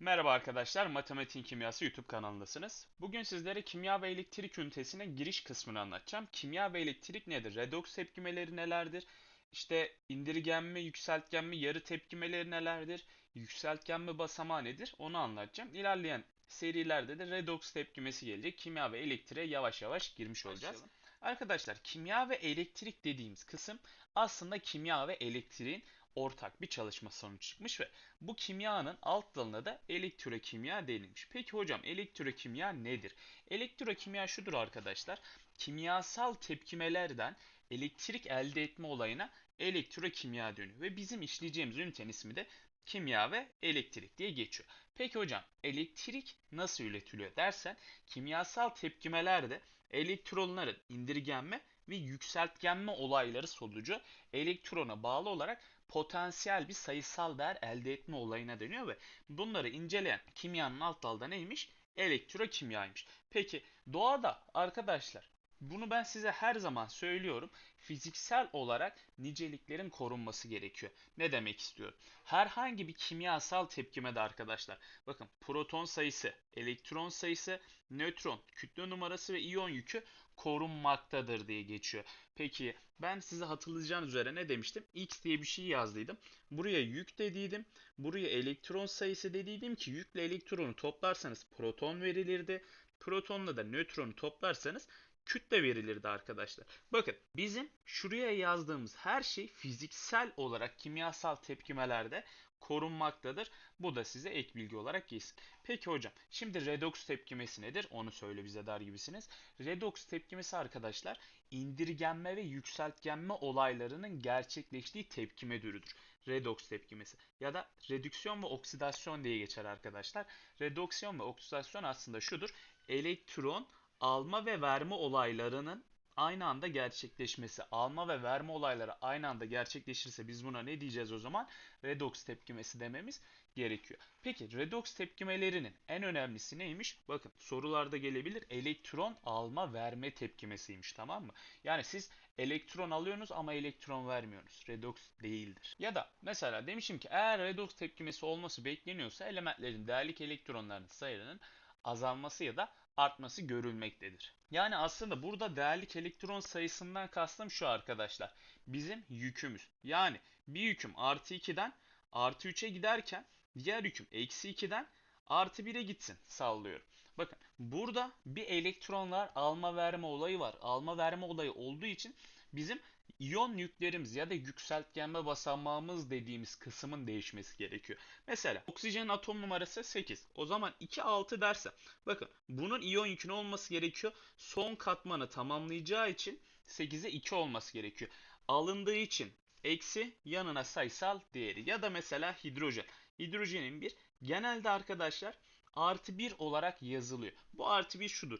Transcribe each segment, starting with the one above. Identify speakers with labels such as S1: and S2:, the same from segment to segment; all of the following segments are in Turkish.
S1: Merhaba arkadaşlar, Matematik Kimyası YouTube kanalındasınız. Bugün sizlere kimya ve elektrik ünitesine giriş kısmını anlatacağım. Kimya ve elektrik nedir? Redoks tepkimeleri nelerdir? İşte indirgenme, yükseltgenme, yarı tepkimeleri nelerdir? Yükseltgenme basamağı nedir? Onu anlatacağım. İlerleyen serilerde de redoks tepkimesi gelecek. Kimya ve elektriğe yavaş yavaş girmiş olacağız.
S2: Başlayalım.
S1: Arkadaşlar kimya ve elektrik dediğimiz kısım aslında kimya ve elektriğin ortak bir çalışma sonucu çıkmış ve bu kimyanın alt dalına da elektrokimya denilmiş. Peki hocam elektrokimya nedir? Elektrokimya şudur arkadaşlar. Kimyasal tepkimelerden elektrik elde etme olayına elektrokimya deniyor. Ve bizim işleyeceğimiz ünitenin ismi de kimya ve elektrik diye geçiyor. Peki hocam elektrik nasıl üretiliyor dersen kimyasal tepkimelerde elektronların indirgenme ve yükseltgenme olayları sonucu elektrona bağlı olarak potansiyel bir sayısal değer elde etme olayına deniyor ve bunları inceleyen kimyanın alt dalda neymiş? Elektrokimyaymış. Peki doğada arkadaşlar bunu ben size her zaman söylüyorum. Fiziksel olarak niceliklerin korunması gerekiyor. Ne demek istiyorum? Herhangi bir kimyasal tepkimede arkadaşlar bakın proton sayısı, elektron sayısı, nötron, kütle numarası ve iyon yükü korunmaktadır diye geçiyor. Peki ben size hatırlayacağınız üzere ne demiştim? X diye bir şey yazdıydım. Buraya yük dediydim. Buraya elektron sayısı dediydim ki yükle elektronu toplarsanız proton verilirdi. Protonla da nötronu toplarsanız kütle verilirdi arkadaşlar. Bakın bizim şuraya yazdığımız her şey fiziksel olarak kimyasal tepkimelerde korunmaktadır. Bu da size ek bilgi olarak geçsin. Peki hocam şimdi redoks tepkimesi nedir? Onu söyle bize der gibisiniz. Redoks tepkimesi arkadaşlar indirgenme ve yükseltgenme olaylarının gerçekleştiği tepkime türüdür. Redoks tepkimesi ya da redüksiyon ve oksidasyon diye geçer arkadaşlar. Redüksiyon ve oksidasyon aslında şudur. Elektron alma ve verme olaylarının aynı anda gerçekleşmesi, alma ve verme olayları aynı anda gerçekleşirse biz buna ne diyeceğiz o zaman? Redoks tepkimesi dememiz gerekiyor. Peki redoks tepkimelerinin en önemlisi neymiş? Bakın sorularda gelebilir. Elektron alma verme tepkimesiymiş tamam mı? Yani siz elektron alıyorsunuz ama elektron vermiyorsunuz. Redoks değildir. Ya da mesela demişim ki eğer redoks tepkimesi olması bekleniyorsa elementlerin değerlik elektronlarının sayılarının azalması ya da artması görülmektedir. Yani aslında burada değerlik elektron sayısından kastım şu arkadaşlar. Bizim yükümüz. Yani bir yüküm artı 2'den artı 3'e giderken diğer yüküm eksi 2'den artı 1'e gitsin sallıyorum. Bakın burada bir elektronlar alma verme olayı var. Alma verme olayı olduğu için bizim iyon yüklerimiz ya da yükseltgenme basamağımız dediğimiz kısmın değişmesi gerekiyor. Mesela oksijenin atom numarası 8. O zaman 2 6 derse bakın bunun iyon yükünü olması gerekiyor. Son katmanı tamamlayacağı için 8'e 2 olması gerekiyor. Alındığı için eksi yanına sayısal değeri ya da mesela hidrojen. Hidrojenin bir genelde arkadaşlar artı 1 olarak yazılıyor. Bu artı 1 şudur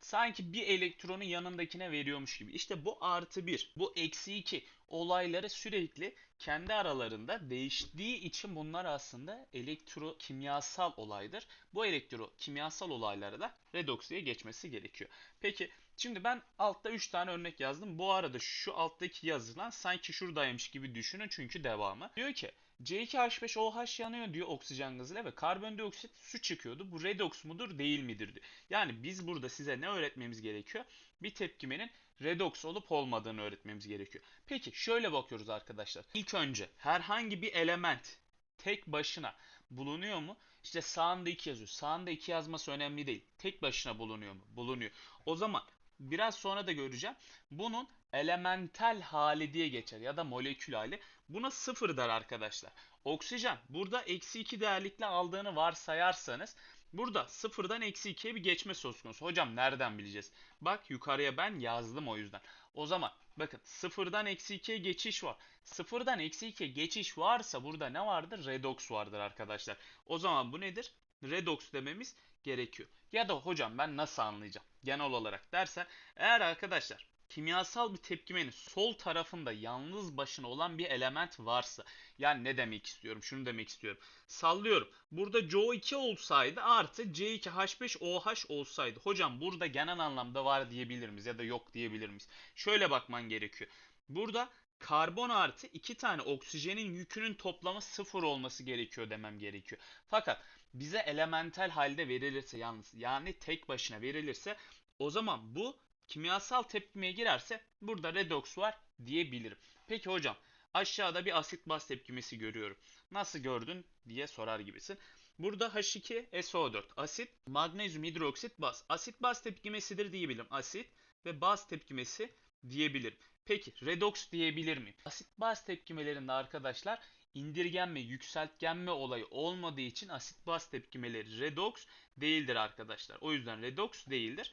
S1: sanki bir elektronu yanındakine veriyormuş gibi. İşte bu artı 1, bu eksi 2 olayları sürekli kendi aralarında değiştiği için bunlar aslında elektrokimyasal olaydır. Bu elektrokimyasal olayları da redoks diye geçmesi gerekiyor. Peki şimdi ben altta 3 tane örnek yazdım. Bu arada şu alttaki yazılan sanki şuradaymış gibi düşünün çünkü devamı. Diyor ki C2H5OH yanıyor diyor oksijen gazıyla ve karbondioksit su çıkıyordu. Bu redoks mudur değil midir diyor. Yani biz burada size ne öğretmemiz gerekiyor? Bir tepkimenin redoks olup olmadığını öğretmemiz gerekiyor. Peki şöyle bakıyoruz arkadaşlar. İlk önce herhangi bir element tek başına bulunuyor mu? İşte sağında 2 yazıyor. Sağında 2 yazması önemli değil. Tek başına bulunuyor mu? Bulunuyor. O zaman biraz sonra da göreceğim. Bunun elementel hali diye geçer ya da molekül hali. Buna sıfır der arkadaşlar. Oksijen burada eksi 2 değerlikle aldığını varsayarsanız burada sıfırdan eksi 2'ye bir geçme söz konusu. Hocam nereden bileceğiz? Bak yukarıya ben yazdım o yüzden. O zaman bakın sıfırdan eksi 2'ye geçiş var. Sıfırdan eksi 2'ye geçiş varsa burada ne vardır? Redoks vardır arkadaşlar. O zaman bu nedir? Redoks dememiz gerekiyor. Ya da hocam ben nasıl anlayacağım? Genel olarak dersen eğer arkadaşlar kimyasal bir tepkimenin sol tarafında yalnız başına olan bir element varsa yani ne demek istiyorum? Şunu demek istiyorum. Sallıyorum. Burada CO2 olsaydı artı C2H5OH olsaydı. Hocam burada genel anlamda var diyebilir miyiz ya da yok diyebilir miyiz? Şöyle bakman gerekiyor. Burada karbon artı iki tane oksijenin yükünün toplamı sıfır olması gerekiyor demem gerekiyor. Fakat bize elementel halde verilirse yalnız yani tek başına verilirse o zaman bu kimyasal tepkimeye girerse burada redoks var diyebilirim. Peki hocam aşağıda bir asit baz tepkimesi görüyorum. Nasıl gördün diye sorar gibisin. Burada H2SO4 asit, magnezyum hidroksit baz. Asit baz tepkimesidir diyebilirim. Asit ve baz tepkimesi diyebilirim. Peki redoks diyebilir miyim? Asit baz tepkimelerinde arkadaşlar indirgenme, yükseltgenme olayı olmadığı için asit baz tepkimeleri redoks değildir arkadaşlar. O yüzden redoks değildir.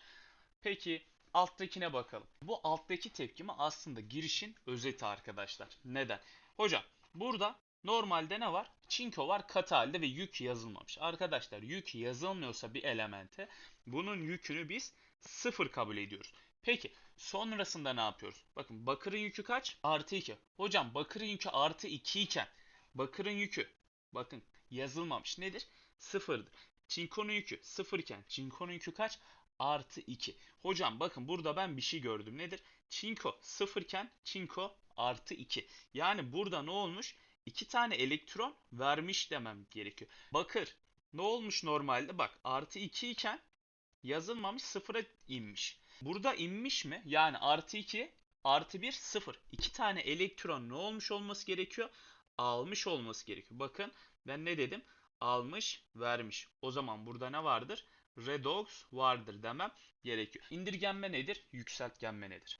S1: Peki alttakine bakalım. Bu alttaki tepkime aslında girişin özeti arkadaşlar. Neden? Hocam burada normalde ne var? Çinko var katı halde ve yük yazılmamış. Arkadaşlar yük yazılmıyorsa bir elemente bunun yükünü biz sıfır kabul ediyoruz. Peki sonrasında ne yapıyoruz? Bakın bakırın yükü kaç? Artı 2. Hocam bakırın yükü artı 2 iken bakırın yükü bakın yazılmamış nedir? Sıfırdır. Çinkonun yükü sıfır iken çinkonun yükü kaç? Artı 2. Hocam bakın burada ben bir şey gördüm. Nedir? Çinko sıfırken çinko artı 2. Yani burada ne olmuş? 2 tane elektron vermiş demem gerekiyor. Bakır ne olmuş normalde? Bak artı 2 iken yazılmamış sıfıra inmiş. Burada inmiş mi? Yani artı 2 artı 1 0. 2 tane elektron ne olmuş olması gerekiyor? Almış olması gerekiyor. Bakın ben ne dedim? Almış vermiş. O zaman burada ne vardır? Redox vardır demem gerekiyor. İndirgenme nedir? Yükseltgenme nedir?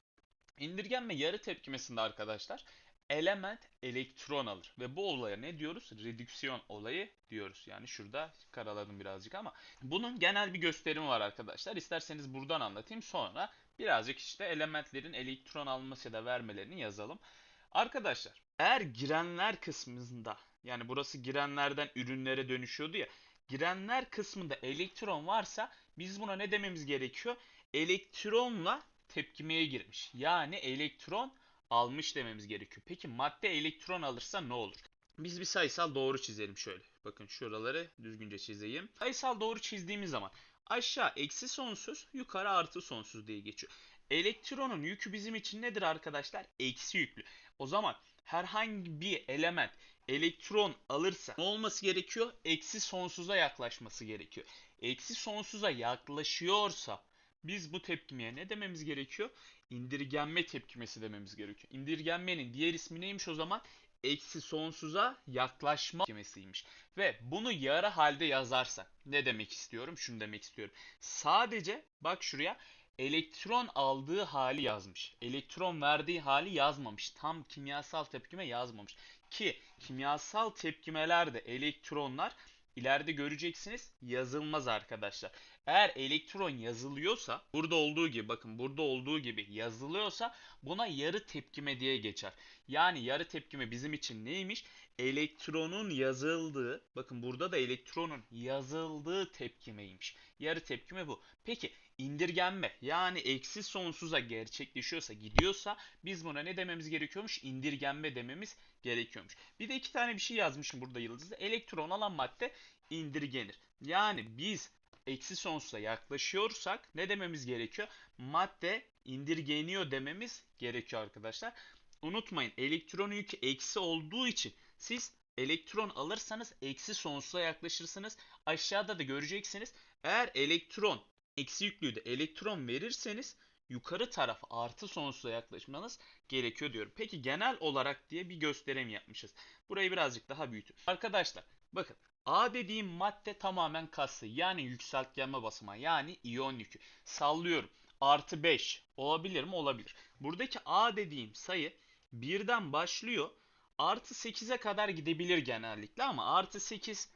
S1: İndirgenme yarı tepkimesinde arkadaşlar element elektron alır. Ve bu olaya ne diyoruz? Redüksiyon olayı diyoruz. Yani şurada karaladım birazcık ama bunun genel bir gösterimi var arkadaşlar. İsterseniz buradan anlatayım sonra birazcık işte elementlerin elektron alması ya da vermelerini yazalım. Arkadaşlar eğer girenler kısmında yani burası girenlerden ürünlere dönüşüyordu ya girenler kısmında elektron varsa biz buna ne dememiz gerekiyor? Elektronla tepkimeye girmiş. Yani elektron almış dememiz gerekiyor. Peki madde elektron alırsa ne olur? Biz bir sayısal doğru çizelim şöyle. Bakın şuraları düzgünce çizeyim. Sayısal doğru çizdiğimiz zaman aşağı eksi sonsuz, yukarı artı sonsuz diye geçiyor. Elektronun yükü bizim için nedir arkadaşlar? Eksi yüklü. O zaman herhangi bir element elektron alırsa ne olması gerekiyor? Eksi sonsuza yaklaşması gerekiyor. Eksi sonsuza yaklaşıyorsa biz bu tepkimeye ne dememiz gerekiyor? İndirgenme tepkimesi dememiz gerekiyor. İndirgenmenin diğer ismi neymiş o zaman? Eksi sonsuza yaklaşma tepkimesiymiş. Ve bunu yarı halde yazarsak ne demek istiyorum? Şunu demek istiyorum. Sadece bak şuraya elektron aldığı hali yazmış. Elektron verdiği hali yazmamış. Tam kimyasal tepkime yazmamış. Ki kimyasal tepkimelerde elektronlar ileride göreceksiniz yazılmaz arkadaşlar. Eğer elektron yazılıyorsa burada olduğu gibi bakın burada olduğu gibi yazılıyorsa buna yarı tepkime diye geçer. Yani yarı tepkime bizim için neymiş? Elektronun yazıldığı bakın burada da elektronun yazıldığı tepkimeymiş. Yarı tepkime bu. Peki indirgenme yani eksi sonsuza gerçekleşiyorsa gidiyorsa biz buna ne dememiz gerekiyormuş? İndirgenme dememiz gerekiyormuş. Bir de iki tane bir şey yazmışım burada yıldızda. Elektron alan madde indirgenir. Yani biz eksi sonsuza yaklaşıyorsak ne dememiz gerekiyor? Madde indirgeniyor dememiz gerekiyor arkadaşlar. Unutmayın elektron yükü eksi olduğu için siz elektron alırsanız eksi sonsuza yaklaşırsınız. Aşağıda da göreceksiniz. Eğer elektron eksi yüklüydü elektron verirseniz yukarı tarafa artı sonsuza yaklaşmanız gerekiyor diyorum. Peki genel olarak diye bir gösterem yapmışız. Burayı birazcık daha büyütün. Arkadaşlar bakın A dediğim madde tamamen kası yani yükseltgenme basamağı yani iyon yükü. Sallıyorum artı 5 olabilir mi? Olabilir. Buradaki A dediğim sayı birden başlıyor artı 8'e kadar gidebilir genellikle ama artı 8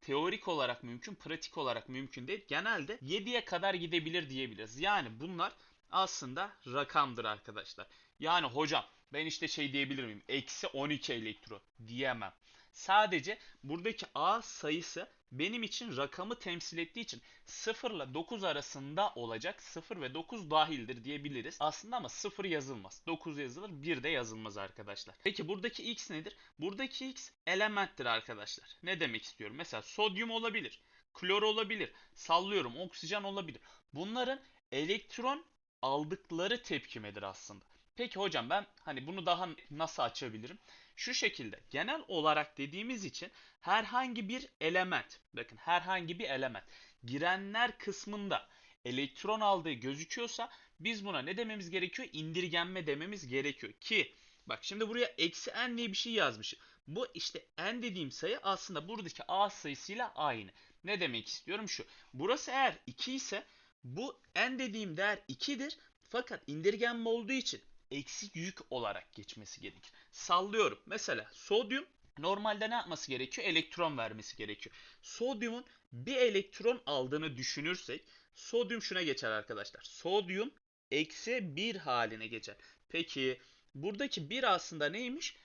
S1: teorik olarak mümkün, pratik olarak mümkün değil. Genelde 7'ye kadar gidebilir diyebiliriz. Yani bunlar aslında rakamdır arkadaşlar. Yani hocam ben işte şey diyebilir miyim? Eksi 12 elektron diyemem. Sadece buradaki A sayısı benim için rakamı temsil ettiği için 0 ile 9 arasında olacak. 0 ve 9 dahildir diyebiliriz. Aslında ama 0 yazılmaz. 9 yazılır 1 de yazılmaz arkadaşlar. Peki buradaki x nedir? Buradaki x elementtir arkadaşlar. Ne demek istiyorum? Mesela sodyum olabilir. Klor olabilir. Sallıyorum oksijen olabilir. Bunların elektron aldıkları tepkimedir aslında. Peki hocam ben hani bunu daha nasıl açabilirim? Şu şekilde genel olarak dediğimiz için herhangi bir element bakın herhangi bir element girenler kısmında elektron aldığı gözüküyorsa biz buna ne dememiz gerekiyor? İndirgenme dememiz gerekiyor ki bak şimdi buraya eksi n diye bir şey yazmışım. Bu işte n dediğim sayı aslında buradaki a sayısıyla aynı. Ne demek istiyorum şu. Burası eğer 2 ise bu n dediğim değer 2'dir. Fakat indirgenme olduğu için eksi yük olarak geçmesi gerekir. Sallıyorum. Mesela sodyum normalde ne yapması gerekiyor? Elektron vermesi gerekiyor. Sodyumun bir elektron aldığını düşünürsek sodyum şuna geçer arkadaşlar. Sodyum eksi 1 haline geçer. Peki buradaki 1 aslında neymiş?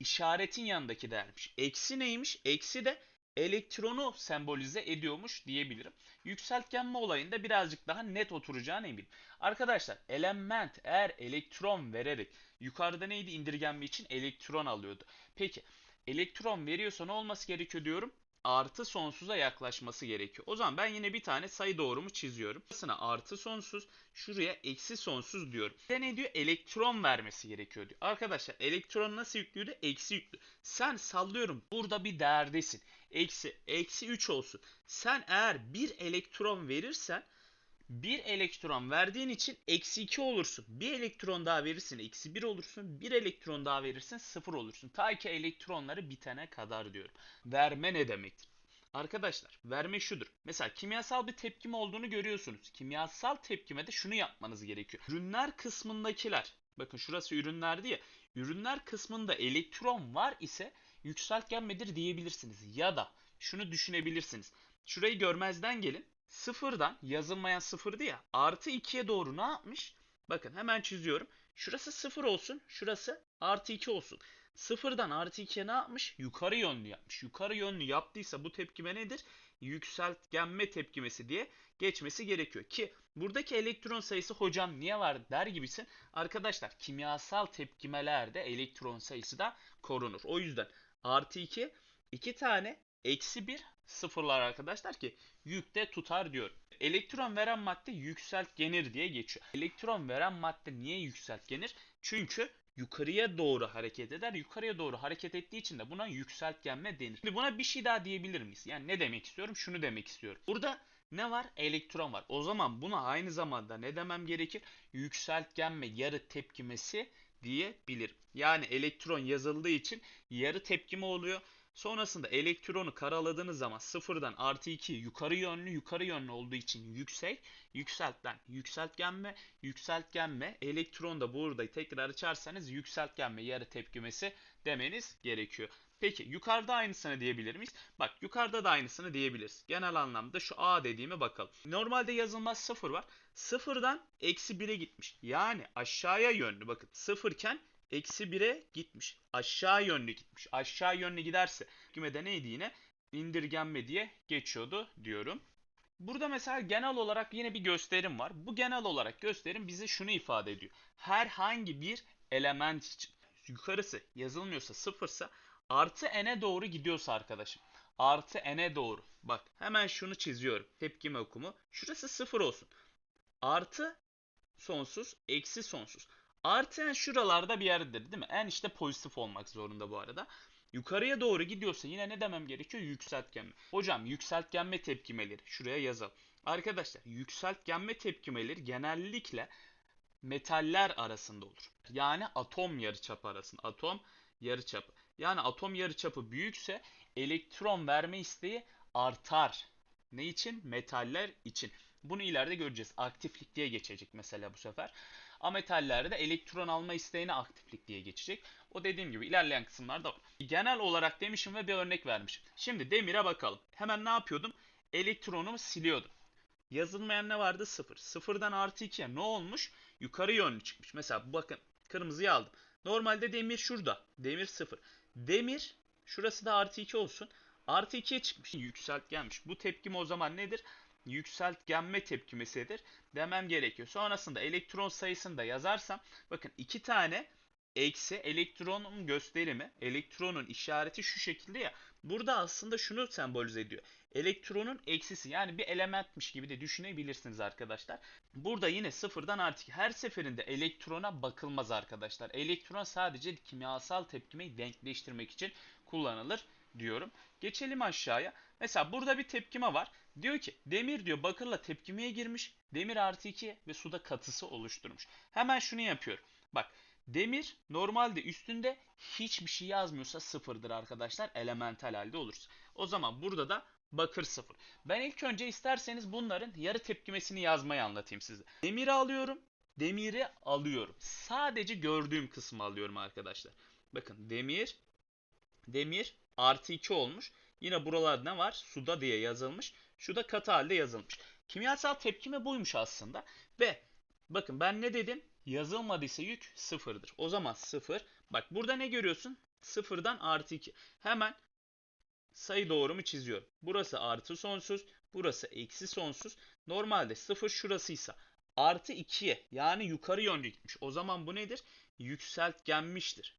S1: İşaretin yanındaki değermiş. Eksi neymiş? Eksi de elektronu sembolize ediyormuş diyebilirim. Yükseltgenme olayında birazcık daha net oturacağına eminim. Arkadaşlar element eğer elektron vererek yukarıda neydi indirgenme için elektron alıyordu. Peki elektron veriyorsa ne olması gerekiyor diyorum? Artı sonsuza yaklaşması gerekiyor. O zaman ben yine bir tane sayı doğrumu çiziyorum. Burasına artı sonsuz, şuraya eksi sonsuz diyorum. Bir ne diyor? Elektron vermesi gerekiyor diyor. Arkadaşlar elektron nasıl yüklüydü? Eksi yüklü. Sen sallıyorum burada bir değerdesin. Eksi, eksi 3 olsun. Sen eğer bir elektron verirsen bir elektron verdiğin için eksi 2 olursun. Bir elektron daha verirsin eksi 1 olursun. Bir elektron daha verirsin 0 olursun. Ta ki elektronları bitene kadar diyorum. Verme ne demektir? Arkadaşlar verme şudur. Mesela kimyasal bir tepkime olduğunu görüyorsunuz. Kimyasal tepkimede şunu yapmanız gerekiyor. Ürünler kısmındakiler. Bakın şurası ürünlerdi ya. Ürünler kısmında elektron var ise yükseltgenmedir diyebilirsiniz. Ya da şunu düşünebilirsiniz. Şurayı görmezden gelin. Sıfırdan yazılmayan sıfırdı ya artı 2'ye doğru ne yapmış? Bakın hemen çiziyorum. Şurası sıfır olsun. Şurası artı 2 olsun. Sıfırdan artı 2'ye ne yapmış? Yukarı yönlü yapmış. Yukarı yönlü yaptıysa bu tepkime nedir? Yükseltgenme tepkimesi diye geçmesi gerekiyor. Ki buradaki elektron sayısı hocam niye var der gibisin. Arkadaşlar kimyasal tepkimelerde elektron sayısı da korunur. O yüzden artı 2 2 tane eksi 1 sıfırlar arkadaşlar ki yükte tutar diyor. Elektron veren madde yükseltgenir diye geçiyor. Elektron veren madde niye yükseltgenir? Çünkü yukarıya doğru hareket eder. Yukarıya doğru hareket ettiği için de buna yükseltgenme denir. Şimdi buna bir şey daha diyebilir miyiz? Yani ne demek istiyorum? Şunu demek istiyorum. Burada ne var? Elektron var. O zaman buna aynı zamanda ne demem gerekir? Yükseltgenme yarı tepkimesi diyebilirim. Yani elektron yazıldığı için yarı tepkime oluyor. Sonrasında elektronu karaladığınız zaman sıfırdan artı 2 yukarı yönlü yukarı yönlü olduğu için yüksek yükseltten yükseltgenme yükseltgenme elektron da burada tekrar açarsanız yükseltgenme yarı tepkimesi demeniz gerekiyor. Peki yukarıda aynısını diyebilir miyiz? Bak yukarıda da aynısını diyebiliriz. Genel anlamda şu A dediğime bakalım. Normalde yazılmaz sıfır var. Sıfırdan eksi 1'e gitmiş. Yani aşağıya yönlü bakın sıfırken eksi 1'e gitmiş. Aşağı yönlü gitmiş. Aşağı yönlü giderse kümede neydi yine? İndirgenme diye geçiyordu diyorum. Burada mesela genel olarak yine bir gösterim var. Bu genel olarak gösterim bize şunu ifade ediyor. Herhangi bir element için yukarısı yazılmıyorsa sıfırsa artı n'e doğru gidiyorsa arkadaşım. Artı n'e doğru. Bak hemen şunu çiziyorum. Tepkime okumu. Şurası sıfır olsun. Artı sonsuz, eksi sonsuz. Artı n şuralarda bir yerdedir değil mi? n işte pozitif olmak zorunda bu arada. Yukarıya doğru gidiyorsa yine ne demem gerekiyor? Yükseltgenme. Hocam yükseltgenme tepkimeleri şuraya yazalım. Arkadaşlar yükseltgenme tepkimeleri genellikle metaller arasında olur. Yani atom yarıçapı arasında. Atom yarıçapı. Yani atom yarıçapı büyükse elektron verme isteği artar. Ne için? Metaller için. Bunu ileride göreceğiz. Aktiflik diye geçecek mesela bu sefer. Ametallerde elektron alma isteğine aktiflik diye geçecek. O dediğim gibi ilerleyen kısımlarda. Genel olarak demişim ve bir örnek vermişim. Şimdi demire bakalım. Hemen ne yapıyordum? Elektronumu siliyordum. Yazılmayan ne vardı? 0. 0'dan artı 2'ye ne olmuş? Yukarı yönlü çıkmış. Mesela bakın kırmızıyı aldım. Normalde demir şurada. Demir 0. Demir şurası da artı 2 olsun. Artı 2'ye çıkmış. Yükselt gelmiş. Bu tepkim o zaman nedir? Yükseltgenme tepkimesidir demem gerekiyor. Sonrasında elektron sayısını da yazarsam bakın iki tane eksi elektronun gösterimi elektronun işareti şu şekilde ya burada aslında şunu sembolize ediyor. Elektronun eksisi yani bir elementmiş gibi de düşünebilirsiniz arkadaşlar. Burada yine sıfırdan artı iki. Her seferinde elektrona bakılmaz arkadaşlar. Elektron sadece kimyasal tepkimeyi denkleştirmek için kullanılır diyorum. Geçelim aşağıya. Mesela burada bir tepkime var. Diyor ki demir diyor bakırla tepkimeye girmiş. Demir artı 2 ve suda katısı oluşturmuş. Hemen şunu yapıyorum. Bak demir normalde üstünde hiçbir şey yazmıyorsa sıfırdır arkadaşlar. Elemental halde olursa. O zaman burada da bakır sıfır. Ben ilk önce isterseniz bunların yarı tepkimesini yazmayı anlatayım size. Demiri alıyorum. Demiri alıyorum. Sadece gördüğüm kısmı alıyorum arkadaşlar. Bakın demir demir artı 2 olmuş. Yine buralarda ne var? Suda diye yazılmış. Şu da katı halde yazılmış. Kimyasal tepkime buymuş aslında. Ve bakın ben ne dedim? Yazılmadıysa yük sıfırdır. O zaman sıfır. Bak burada ne görüyorsun? Sıfırdan artı 2. Hemen sayı doğrumu çiziyorum. Burası artı sonsuz. Burası eksi sonsuz. Normalde sıfır şurasıysa artı 2'ye yani yukarı yönlü gitmiş. O zaman bu nedir? Yükseltgenmiştir.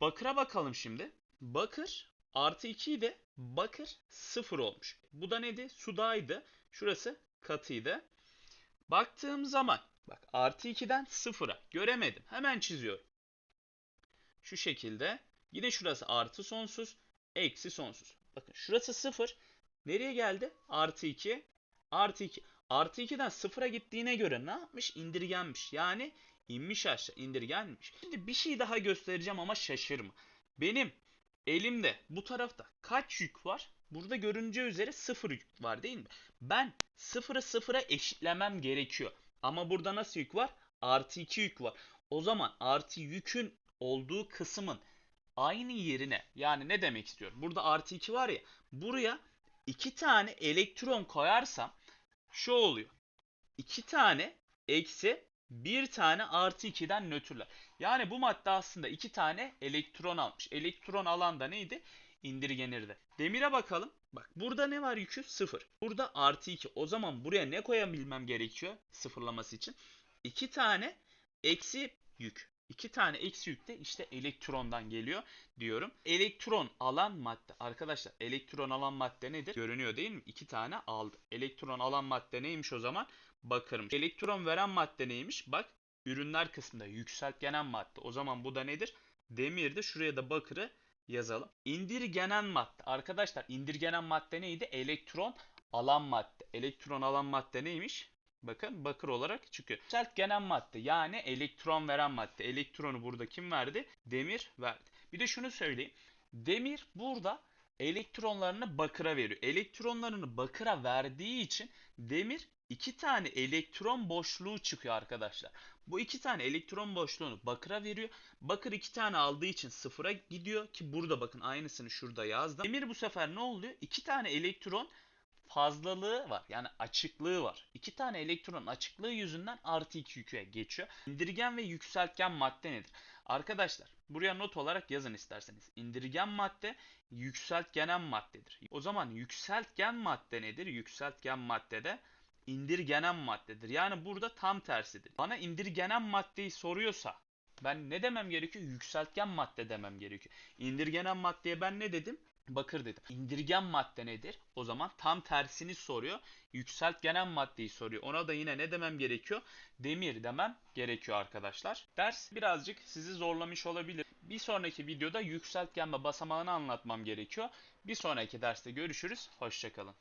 S1: Bakıra bakalım şimdi. Bakır artı 2 de bakır 0 olmuş. Bu da neydi? Sudaydı. Şurası katıydı. Baktığım zaman bak artı 2'den 0'a göremedim. Hemen çiziyorum. Şu şekilde. Yine şurası artı sonsuz. Eksi sonsuz. Bakın şurası 0. Nereye geldi? Artı 2. Artı 2. Artı 2'den 0'a gittiğine göre ne yapmış? İndirgenmiş. Yani inmiş aşağı. indirgenmiş. Şimdi bir şey daha göstereceğim ama şaşırma. Benim elimde bu tarafta kaç yük var? Burada görüneceği üzere 0 yük var değil mi? Ben 0'ı 0'a eşitlemem gerekiyor. Ama burada nasıl yük var? Artı 2 yük var. O zaman artı yükün olduğu kısmın aynı yerine yani ne demek istiyorum? Burada artı 2 var ya buraya 2 tane elektron koyarsam şu oluyor. 2 tane eksi 1 tane artı 2'den nötrler. Yani bu madde aslında 2 tane elektron almış. Elektron alan da neydi? İndirgenirdi. Demire bakalım. Bak burada ne var yükü? 0. Burada artı 2. O zaman buraya ne koyabilmem gerekiyor sıfırlaması için? 2 tane eksi yük. 2 tane eksi yük de işte elektrondan geliyor diyorum. Elektron alan madde. Arkadaşlar elektron alan madde nedir? Görünüyor değil mi? 2 tane aldı. Elektron alan madde neymiş o zaman? Bakırmış. Elektron veren madde neymiş? Bak ürünler kısmında yükseltgenen madde. O zaman bu da nedir? Demirdi. Şuraya da bakırı yazalım. İndirgenen madde. Arkadaşlar indirgenen madde neydi? Elektron alan madde. Elektron alan madde neymiş? Bakın bakır olarak çıkıyor. Yükseltgenen madde yani elektron veren madde. Elektronu burada kim verdi? Demir verdi. Bir de şunu söyleyeyim. Demir burada elektronlarını bakıra veriyor. Elektronlarını bakıra verdiği için demir iki tane elektron boşluğu çıkıyor arkadaşlar. Bu iki tane elektron boşluğunu bakıra veriyor. Bakır iki tane aldığı için sıfıra gidiyor ki burada bakın aynısını şurada yazdım. Demir bu sefer ne oluyor? İki tane elektron fazlalığı var. Yani açıklığı var. İki tane elektron açıklığı yüzünden artı iki yüküye geçiyor. İndirgen ve yükseltgen madde nedir? Arkadaşlar buraya not olarak yazın isterseniz. İndirgen madde yükseltgenen maddedir. O zaman yükseltgen madde nedir? Yükseltgen maddede indirgenen maddedir. Yani burada tam tersidir. Bana indirgenen maddeyi soruyorsa ben ne demem gerekiyor? Yükseltgen madde demem gerekiyor. İndirgenen maddeye ben ne dedim? Bakır dedim. İndirgen madde nedir? O zaman tam tersini soruyor. Yükseltgenen maddeyi soruyor. Ona da yine ne demem gerekiyor? Demir demem gerekiyor arkadaşlar. Ders birazcık sizi zorlamış olabilir. Bir sonraki videoda yükseltgen ve basamağını anlatmam gerekiyor. Bir sonraki derste görüşürüz. Hoşçakalın.